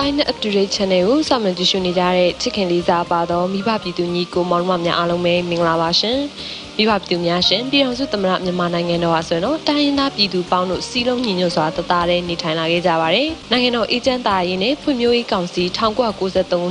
Sky Net Update Channel ကိုစောင့်မျှော်ကြည့်ရှုနေကြတဲ့ချစ်ခင်လေးစားပါတော့မိဘပြည်သူညီကိုမောင်နှမများအားလုံးပဲမင်္ဂလာပါရှင်။ မိဘပြည်သူများရှင်ပြည်ထောင်စုသမ္မတမြန်မာနိုင်ငံတော်ဟာဆိုရင်တော့တိုင်းရင်းသားပြည်သူပေါင်းတို့စီလုံးညီညွတ်စွာတသားတည်းနေထိုင်လာခဲ့ကြပါတယ်။နိုင်ငံတော်အေဂျင့်တာရေးနဲ့ဖွံ့ဖြိုးရေးကောင်စီ1993ခု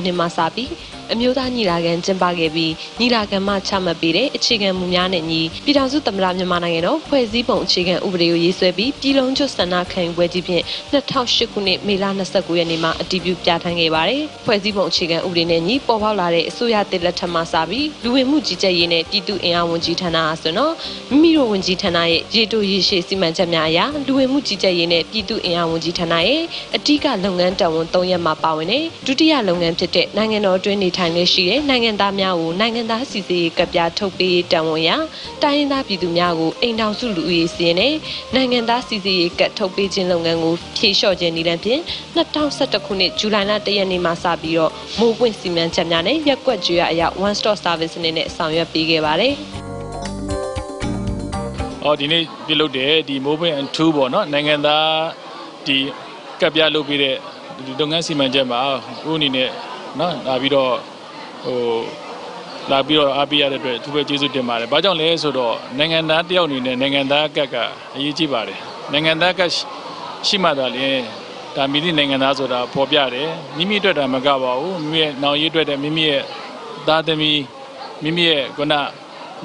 နှစ်မှစပြီးအမျိုးသားညီလာခံကျင်းပခဲ့ပြီးညီလာခံမှချမှတ်ပေးတဲ့အခြေခံမူများနဲ့ညီပြည်ထောင်စုသမ္မတမြန်မာနိုင်ငံတော်ဖွဲ့စည်းပုံအခြေခံဥပဒေကိုရေးဆွဲပြီးပြည်လုံးကျွတ်ဆန္ဒခံယူပွဲကြီးဖြင့်2008ခုနှစ်မေလ29ရက်နေ့မှာအတည်ပြုပြဋ္ဌာန်းခဲ့ပါတယ်။ဖွဲ့စည်းပုံအခြေခံဥပဒေနဲ့ညီပေါ်ပေါက်လာတဲ့အစိုးရတစ်လက်ထက်မှစပြီးလူဝင်မှုကြီးကြပ်ရေးနဲ့ပြည်သူ့အင်အားဝန်ကြီးဌာနအားဆိုတော့မိမိတို့ဝန်ကြီးဌာနရဲ့ရေတိုရေရှည်စီမံချက်များအရလူဝင်မှုကြီးကြပ်ရေးနဲ့ပြည်သူ့အင်အားဝန်ကြီးဌာနရဲ့အဓိကလုပ်ငန်းတဝန်၃ရက်မှာပါဝင်တဲ့ဒုတိယလုပ်ငန်းဖြစ်တဲ့နိုင်ငံတော်အတွင်းနေထိုင်နေရှိတဲ့နိုင်ငံသားများကိုနိုင်ငံသားစီစီရေးကပြထုတ်ပေးတန်ဝန်ရာတိုင်းရင်းသားပြည်သူများကိုအိမ်ထောင်စုလူဦးရေစီရင်နဲ့နိုင်ငံသားစီစီရေးကထုတ်ပေးခြင်းလုပ်ငန်းကိုဖြေလျှော့ခြင်းနည်းလမ်းဖြင့်2011ခုနှစ်ဇူလိုင်လ1ရက်နေ့မှစပြီးတော့မိုးပွင့်စီမံချက်များနဲ့ရက်ကွက်ကျွေးရအရာ one stop service အနေနဲ့ဆောင်ရွက်ပေးခဲ့ပါတယ်။။ အော်ဒီနေ့ပြုလုပ်တဲ့ဒီ Movement and Tool ပေါ့နော်နိုင်ငံသားဒီကပ်ပြလုပ်ပြီးတဲ့ဒီလုပ်ငန်းစီမံချက်မှာဦးအနေနဲ့နော်လာပြီးတော့ဟိုလာပြီးတော့အားပေးရတဲ့အတွက်သူပဲကျေးဇူးတင်ပါတယ်။ဘာကြောင့်လဲဆိုတော့နိုင်ငံသားတယောက်အနေနဲ့နိုင်ငံသားကပ်ကအရေးကြီးပါတယ်။နိုင်ငံသားကပ်ရှိမှသာလျှင်ဒါမိသည့်နိုင်ငံသားဆိုတာပေါ်ပြတယ်။မိမိအတွက်တာမကပါဘူး။မိမိရဲ့နောင်ရေးအတွက်တဲ့မိမိရဲ့သားသမီးမိမိရဲ့ခုန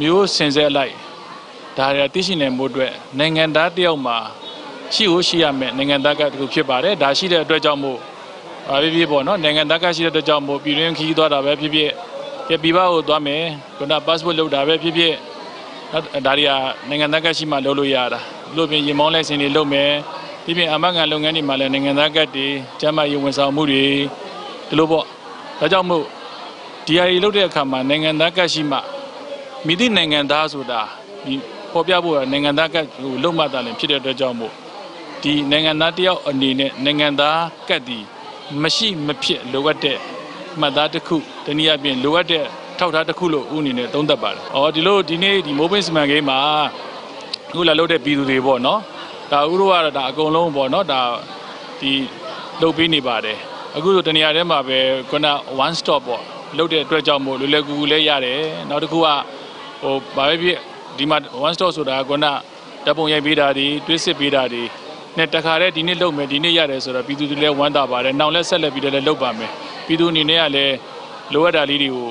မျိုးစင်ဆက်လိုက် ဒါရသိရှိနိုင်မှုအတွက်နိုင်ငံသားတယောက်မှာရှိဖို့ရှိရမယ်နိုင်ငံသားကတခုဖြစ်ပါတယ်ဒါရှိတဲ့အတွက်ကြောင့်မို့ဘာဖြစ်ဖြစ်ပေါ့နော်နိုင်ငံသားကရှိတဲ့အတွက်ကြောင့်မို့ပြည်တွင်းခီးသွားတာပဲဖြစ်ဖြစ်ကဲပြည်ပကိုသွားမယ်ခုန passport လုပ်တာပဲဖြစ်ဖြစ်ဒါတွေကနိုင်ငံသားကရှိမှလုပ်လို့ရတာလို့ပြင်ရင်မောင်းလိုက်စင်တွေလုပ်မယ်ဒီပြင်အမကန်လုပ်ငန်းတွေမှာလည်းနိုင်ငံသားကတ်တွေကျန်းမာရေးဝန်ဆောင်မှုတွေဒီလိုပေါ့ဒါကြောင့်မို့ဒီအရာတွေလုပ်တဲ့အခါမှာနိုင်ငံသားကတ်ရှိမှမိသည့်နိုင်ငံသားဆိုတာ ဒီပေါ်ပြဖို့နိုင်ငံသားကတ်ဟိုလုံမှတာလည်းဖြစ်တဲ့အတွက်ကြောင့်မို့ဒီနိုင်ငံသားတယောက်အနေနဲ့နိုင်ငံသားကတ်ဒီမရှိမဖြစ်လိုအပ်တဲ့မှတ်သားတစ်ခုတနည်းအားဖြင့်လိုအပ်တဲ့ထောက်ထားတစ်ခုလို့ဦးအနေနဲ့သုံးသပ်ပါတယ်။အော်ဒီလိုဒီနေ့ဒီမိုးပင်းစီမံကိန်းမှာအခုလာလုပ်တဲ့ပြည်သူတွေပေါ့နော်။ဒါဥရောကတော့ဒါအကုန်လုံးပေါ့နော်ဒါဒီလုပ်ပေးနေပါတယ်။အခုဆိုတနေရာထဲမှာပဲခုန one stop ပေါ့လုပ်တဲ့အတွက်ကြောင့်မို့လွယ်လွယ်ကူကူလေးရတယ်။နောက်တစ်ခုကဟိုဘာပဲဖြစ် ဒီမှာ one stop ဆိုတာကနတပ်ပုံရိုက်ပေးတာဒီတွေးစစ်ပေးတာဒီနဲ့တခါတည်းဒီနေ့လုပ်မယ်ဒီနေ့ရတယ်ဆိုတော့ပြည်သူတွေလည်းဝမ်းသာပါတယ်နောက်လည်းဆက်လက်ပြီးလည်းလုပ်ပါမယ်ပြည်သူအနေနဲ့ကလည်းလိုအပ်တာလေးတွေကို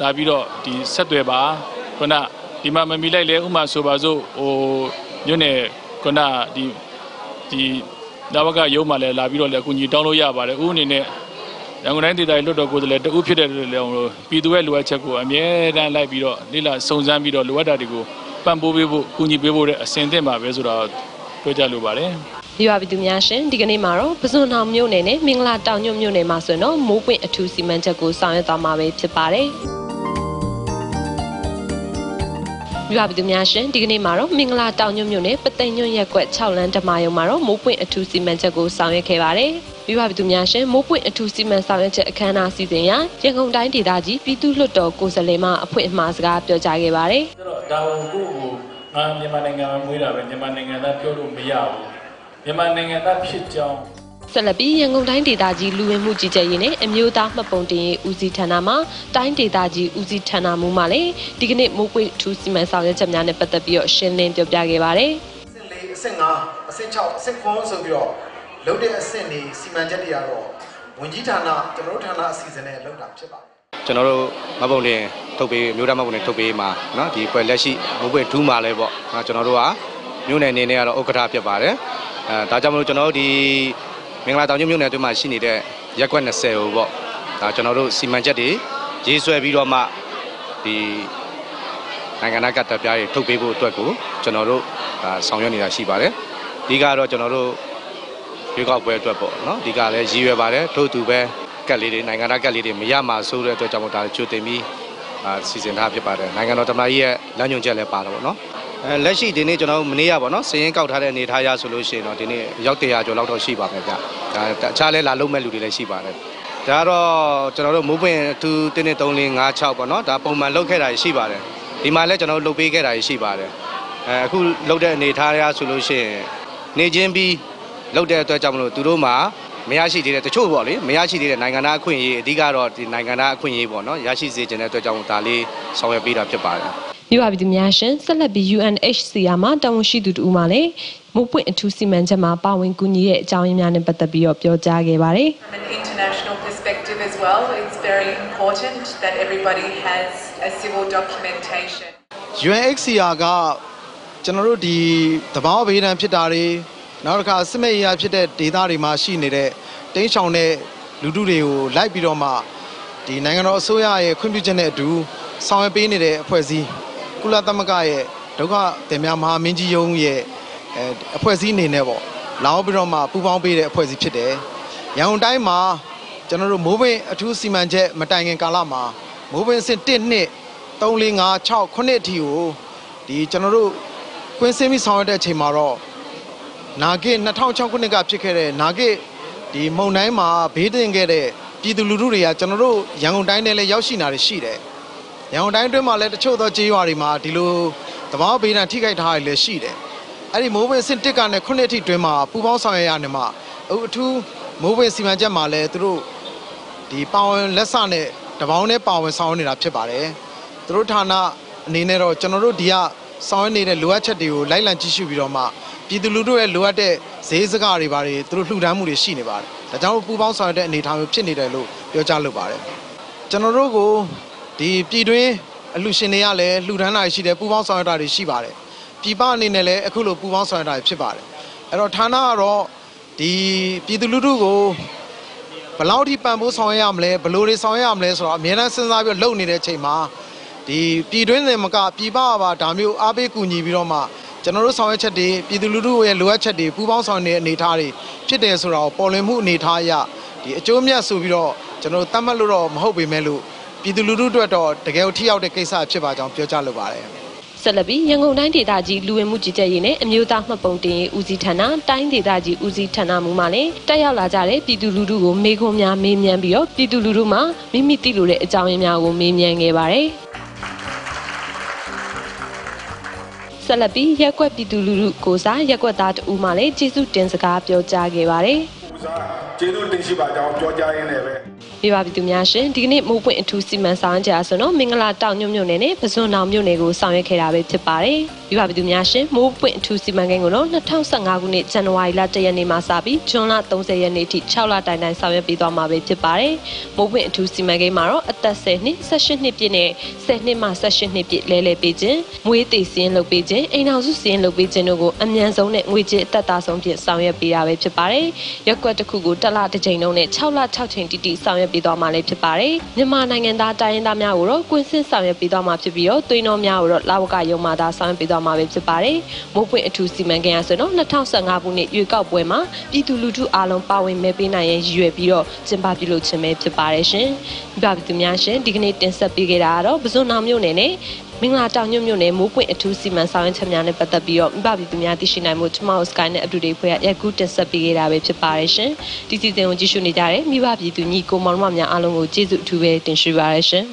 လာပြီးတော့ဒီဆက်သွယ်ပါခုနဒီမှာမမီလိုက်လဲဥမာဆိုပါစို့ဟိုညွန့်နေခုနဒီဒီဒါဘကရုံးမှလည်းလာပြီးတော့လည်းအကူကြီးတောင်းလို့ရပါတယ်ဥအနေနဲ့ ရန်ကုန်တိုင်းဒေသကြီးလွတ်တော်ကိုယ်စားလှယ်တဦးဖြစ်တဲ့လူတွေလည်းပြည်သူရဲ့လိုအပ်ချက်ကိုအမြဲတမ်းလိုက်ပြီးတော့လိလာစုံစမ်းပြီးတော့လိုအပ်တာတွေကိုပံ့ပိုးပေးဖို့ကူညီပေးဖို့တဲ့အဆင်သင့်ပါပဲဆိုတော့ပြောကြလိုပါတယ်မိဘပြည်သူများရှင်ဒီကနေ့မှာတော့ပဇွန်တောင်မြို့နယ်နဲ့မင်္ဂလာတောင်ညွန့်မြို့နယ်မှာဆိုရင်တော့မိုးပွင့်အထူးစီမံချက်ကိုဆောင်ရွက်သွားမှာပဲဖြစ်ပါတယ်မိဘပြည်သူများရှင်ဒီကနေ့မှာတော့မင်္ဂလာတောင်ညွန့်မြို့နယ်ပသိမ်ညွန့်ရက်ကွက်6လမ်းဓမ္မယုံမှာတော့မိုးပွင့်အထူးစီမံချက်ကိုဆောင်ရွက်ခဲ့ပါတယ် မိဘပြည်သူများရှင်မိုးပွင့်အထူးစီမံဆောင်ရွက်ချက်အခမ်းအနားစီစဉ်ရာရန်ကုန်တိုင်းဒေသကြီးပြည်သူ့လွှတ်တော်ကိုယ်စားလှယ်မှအဖွင့်အမှားစကားပြောကြားခဲ့ပါတယ်ဆိုတော့ဒါကိုကိုကိုငါမြန်မာနိုင်ငံမှာမွေးတာပဲမြန်မာနိုင်ငံသားပြောလို့မရဘူးမြန်မာနိုင်ငံသားဖြစ်ကြောင်းဆက်လက်ပြီးရန်ကုန်တိုင်းဒေသကြီးလူဝင်မှုကြီးကြပ်ရေးနဲ့အမျိုးသားမှတ်ပုံတင်ရေးဦးစီးဌာနမှတိုင်းဒေသကြီးဦးစီးဌာနမှမှလည်းဒီကနေ့မိုးပွေထူးစီမံဆောင်ရွက်ချက်များနဲ့ပတ်သက်ပြီးတော့ရှင်းလင်းပြောပြခဲ့ပါတယ်အဆင့်၄အဆင့်၅အဆင့်6အဆင့်9ဆိုပြီးတော့ လုပ်တဲ့အဆင့်တွေစီမံချက်တွေကတော့ဝင်ကြီးဌာနကျွန်တော်တို့ဌာနအစီအစဉ်နဲ့လုပ်တာဖြစ်ပါတယ် ကျွန်တော်တို့မပုံတင်ထုတ်ပေးမြို့သားမပုံတင်ထုတ်ပေးမှာเนาะဒီပွဲလက်ရှိမဟုတ်ပဲဒူးမှာလဲပေါ့เนาะကျွန်တော်တို့ကမြို့နယ်အနေနဲ့ကတော့ဥက္ကဋ္ဌဖြစ်ပါတယ်အဲဒါကြောင့်မလို့ကျွန်တော်တို့ဒီမင်္ဂလာတောင်ကျွန်းမြို့နယ်အတွင်းမှာရှိနေတဲ့ရက်ကွက်20ကိုပေါ့ဒါကျွန်တော်တို့စီမံချက်တွေရေးဆွဲပြီးတော့မှဒီနိုင်ငံသားကတ္တပြားတွေထုတ်ပေးဖို့အတွက်ကိုကျွန်တော်တို့ဒါဆောင်ရွက်နေတာရှိပါတယ်ဒီကတော့ကျွန်တော်တို့ ရွေးကောက်ပွဲအတွက်ပေါ့နော်ဒီကလည်းရည်ရွယ်ပါတယ်ထို့သူပဲကက်လေးတွေနိုင်ငံသားကက်လေးတွေမရမှာဆိုတဲ့အတွက်ကြောင့်ဒါကြိုတင်ပြီးအာစီစဉ်ထားဖြစ်ပါတယ်နိုင်ငံတော်သမ္မတကြီးရဲ့လမ်းညွှန်ချက်လည်းပါတော့ပေါ့နော်အဲလက်ရှိဒီနေ့ကျွန်တော်တို့မနေ့ကပေါ့နော်စည်ရင်ကောက်ထားတဲ့အနေထားရဆိုလို့ရှိရင်တော့ဒီနေ့ရောက်100ကျော်လောက်တော့ရှိပါမယ်ဗျဒါတခြားလဲလာလုံးမဲ့လူတွေလည်းရှိပါတယ်ဒါကတော့ကျွန်တော်တို့မိုးပွင့်2 3 3 4 5 6ပေါ့နော်ဒါပုံမှန်လုပ်ခဲ့တာရှိပါတယ်ဒီမှာလည်းကျွန်တော်တို့လုပ်ပေးခဲ့တာရှိပါတယ်အဲအခုလုပ်တဲ့အနေထားရဆိုလို့ရှိရင်နေချင်းပြီး လုပ်တဲ့အတွက်ကြောင့်မလို့သူတို့မှာမရရှိသေးတဲ့တချို့ပေါ့လေမရရှိသေးတဲ့နိုင်ငံသားအခွင့်အရေးအဓိကတော့ဒီနိုင်ငံသားအခွင့်အရေးပေါ့နော်ရရှိစေချင်တဲ့အတွက်ကြောင့်ဒါလေးဆောင်ရွက်ပေးတာဖြစ်ပါတယ်မိဘပြည်သူများရှင်ဆက်လက်ပြီး UNHCR မှာတာဝန်ရှိသူတူမှလည်းမိုးပွင့်အထူးစီမံချက်မှာပါဝင်ကူညီတဲ့အကြောင်းရင်းများနဲ့ပတ်သက်ပြီးတော့ပြောကြားခဲ့ပါတယ် From an international perspective as well, it's very important that everybody has a civil documentation. UNHCR ကကျွန်တော်တို့ဒီတဘာဝဘေးဒဏ်ဖြစ်တာတွေ နောက်တစ်ခါစစ်မဲ့ရေးရဖြစ်တဲ့ဒေသတွေမှာရှိနေတဲ့တင်းချောင်တဲ့လူထုတွေကိုလိုက်ပြီးတော့မှဒီနိုင်ငံတော်အစိုးရရဲ့ခွင့်ပြုချက်နဲ့အတူဆောင်ရွက်ပေးနေတဲ့အဖွဲ့အစည်းကုလသမဂ္ဂရဲ့ဒုက္ခသည်များမဟာမင်းကြီးရုံးရဲ့အဲအဖွဲ့အစည်းအနေနဲ့ပေါ့လာရောက်ပြီးတော့မှပူးပေါင်းပေးတဲ့အဖွဲ့အစည်းဖြစ်တယ်။ရန်ကုန်တိုင်းမှာကျွန်တော်တို့မိုးပင်အထူးစီမံချက်မတိုင်ခင်ကာလမှာမိုးပင်အဆင့်1နှစ်3 4 5 6 9အထိကိုဒီကျွန်တော်တို့ကွင်းစင်းပြီးဆောင်ရွက်တဲ့အချိန်မှာတော့ နာဂစ်2006ခုနှစ်ကဖြစ်ခဲ့တဲ့နာဂစ်ဒီမုံတိုင်းမှာဘေးတင်ခဲ့တဲ့ပြည်သူလူထုတွေကကျွန်တော်တို့ရန်ကုန်တိုင်းထဲလည်းရောက်ရှိနေတာတွေရှိတယ်။ရန်ကုန်တိုင်းအတွင်းမှာလည်းတချို့သောကြေးရွာတွေမှာဒီလိုတဘာဝဘေးဒဏ်ထိခိုက်ထားတာတွေလည်းရှိတယ်။အဲ့ဒီမိုးပင်စင်တစ်ကနဲ့ခုနှစ်အထိတွင်းမှာပူပေါင်းဆောင်ရွက်ရနေမှာအခုအထူးမိုးပင်စီမံချက်မှာလည်းသူတို့ဒီပါဝင်လက်စနဲ့တပေါင်းနဲ့ပါဝင်ဆောင်ရွက်နေတာဖြစ်ပါတယ်။သူတို့ဌာနအနေနဲ့တော့ကျွန်တော်တို့ဒီက ဆောင်ရွက်နေတဲ့လိုအပ်ချက်တွေကိုလိုက်လံကြည့်ရှုပြီးတော့မှပြည်သူလူထုရဲ့လိုအပ်တဲ့ဈေးစကားတွေပါတယ်သူတို့လှူဒန်းမှုတွေရှိနေပါတယ်။ဒါကြောင့်ပူပေါင်းဆောင်ရွက်တဲ့အနေအထားမျိုးဖြစ်နေတယ်လို့ပြောကြားလိုပါတယ်။ကျွန်တော်တို့ကိုဒီပြည်တွင်းအလှူရှင်တွေကလည်းလှူဒန်းတာရှိတယ်ပူပေါင်းဆောင်ရွက်တာတွေရှိပါတယ်။ပြည်ပအနေနဲ့လည်းအခုလိုပူပေါင်းဆောင်ရွက်တာဖြစ်ပါတယ်။အဲ့တော့ဌာနကတော့ဒီပြည်သူလူထုကိုဘယ်လောက်ထိပံ့ပိုးဆောင်ရွက်ရမလဲဘယ်လိုတွေဆောင်ရွက်ရမလဲဆိုတော့အများအားစဉ်းစားပြီးလုပ်နေတဲ့အချိန်မှာ ဒီပြည်တွင်းစင်မကပြည်ပပါဒါမျိုးအားပေးကူညီပြီးတော့မှကျွန်တော်တို့ဆောင်ရွက်ချက်တွေပြည်သူလူထုရဲ့လိုအပ်ချက်တွေပူးပေါင်းဆောင်နေတဲ့အနေအထားတွေဖြစ်တယ်ဆိုတော့ပေါ်လွင်မှုအနေအထားအရဒီအကျိုးမြတ်ဆိုပြီးတော့ကျွန်တော်တို့တတ်မှတ်လို့တော့မဟုတ်ပေမဲ့လို့ပြည်သူလူထုအတွက်တော့တကယ်ကိုထိရောက်တဲ့ကိစ္စဖြစ်ပါကြောင်းပြောကြားလိုပါတယ်ဆက်လက်ပြီးရန်ကုန်တိုင်းဒေသကြီးလူဝင်မှုကြီးကြပ်ရေးနဲ့အမျိုးသားမှတ်ပုံတင်ရေးဦးစီးဌာနတိုင်းဒေသကြီးဦးစီးဌာနမှမှလည်းတက်ရောက်လာကြတဲ့ပြည်သူလူထုကိုမေးခွန်းများမေးမြန်းပြီးတော့ပြည်သူလူထုမှမိမိသိလိုတဲ့အကြောင်းရင်းများကိုမေးမြန်းခဲ့ပါတယ် ဆက်လက်ပြီးရက်ကွက်ပြည်သူလူထုကိုစားရက်ကွက်သားတဦးမှလည်းကျေးဇူးတင်စကားပြောကြားခဲ့ပါတယ်ဦး စားကျေးဇူးတင်ရှိပါကြောင်းပြောကြားရင်းနဲ့ပဲမိဘပြည်သူများရှင်ဒီကနေ့မိုးပွင့်အထူးစီမံဆောင်ကြဆိုတော့မင်္ဂလာတောင်ညွန့်မြို့နယ်နဲ့ပဇွန်တောင်မြို့နယ်ကိုဆောင်ရွက်ခဲ့တာပဲဖြစ်ပါတယ်မိဘပြည်သူများရှင်မိုးပွင့်အထူးစီမံကိန်းကိုတော့2015ခုနှစ်ဇန်နဝါရီလ1ရက်နေ့မှာစပြီးဇွန်လ30ရက်နေ့ထိ6လတိုင်တိုင်ဆောင်ရွက်ပြီးသွားမှာပဲဖြစ်ပါတယ်မိုးပွင့်အထူးစီမံကိန်းမှာတော့အသက်10နှစ်18နှစ်ပြည့်နဲ့10နှစ်မှ18နှစ်ပြည့်လဲလှယ်ပေးခြင်းမွေးသေးစင်းလုပ်ပေးခြင်းအိမ်အောင်စုစင်းလုပ်ပေးခြင်းတို့ကိုအမြန်ဆုံးနဲ့ငွေကြေးအသက်သာဆုံးဖြင့်ဆောင်ရွက်ပေးတာပဲဖြစ်ပါတယ်ရက်ကွက်တစ်ခုကိုတစ်လတစ်ကြိမ်လုံးနဲ့6လ6ချိန်တိတိဆောင်ရွက်ပေးသွားမှာလည်းဖြစ်ပါတယ်မြန်မာနိုင်ငံသားတိုင်းရင်းသားများကိုတော့ကွင်းစင်းဆောင်ရွက်ပေးသွားမှာဖြစ်ပြီးတော့သွေးနှောများကိုတော့လာဝကရုံမှသာဆောင်ရွက်ပေးသွားမှာပဲဖြစ်ပါတယ်မိုးပွင့်အထူးစီမံကိန်းအရဆိုတော့2015ခုနှစ်ရွေးကောက်ပွဲမှာပြည်သူလူထုအားလုံးပါဝင်မဲပေးနိုင်ရင်ရည်ရွယ်ပြီးတော့ကျင်းပပြုလုပ်ခြင်းပဲဖြစ်ပါတယ်ရှင်မိဘပြည်သူများရှင်ဒီကနေ့တင်ဆက်ပေးခဲ့တာကတော့ပဇွန်အောင်မြို့နယ်နဲ့မင်္ဂလာတောင်ညွန့်မြို့နယ်မိုးပွင့်အထူးစီမံဆောင်ရွက်ချက်များနဲ့ပတ်သက်ပြီးတော့မိဘပြည်သူများသိရှိနိုင်မှုချမောက်စကိုင်းနဲ့အတူတူဖွဲ့ရရက်ကူးတင်ဆက်ပေးခဲ့တာပဲဖြစ်ပါတယ်ရှင်ဒီစီစဉ်ကိုကြည့်ရှုနေကြတဲ့မိဘပြည်သူညီကိုမောင်နှမများအားလုံးကိုကျေးဇူးအထူးပဲတင်ရှိပါရရှင်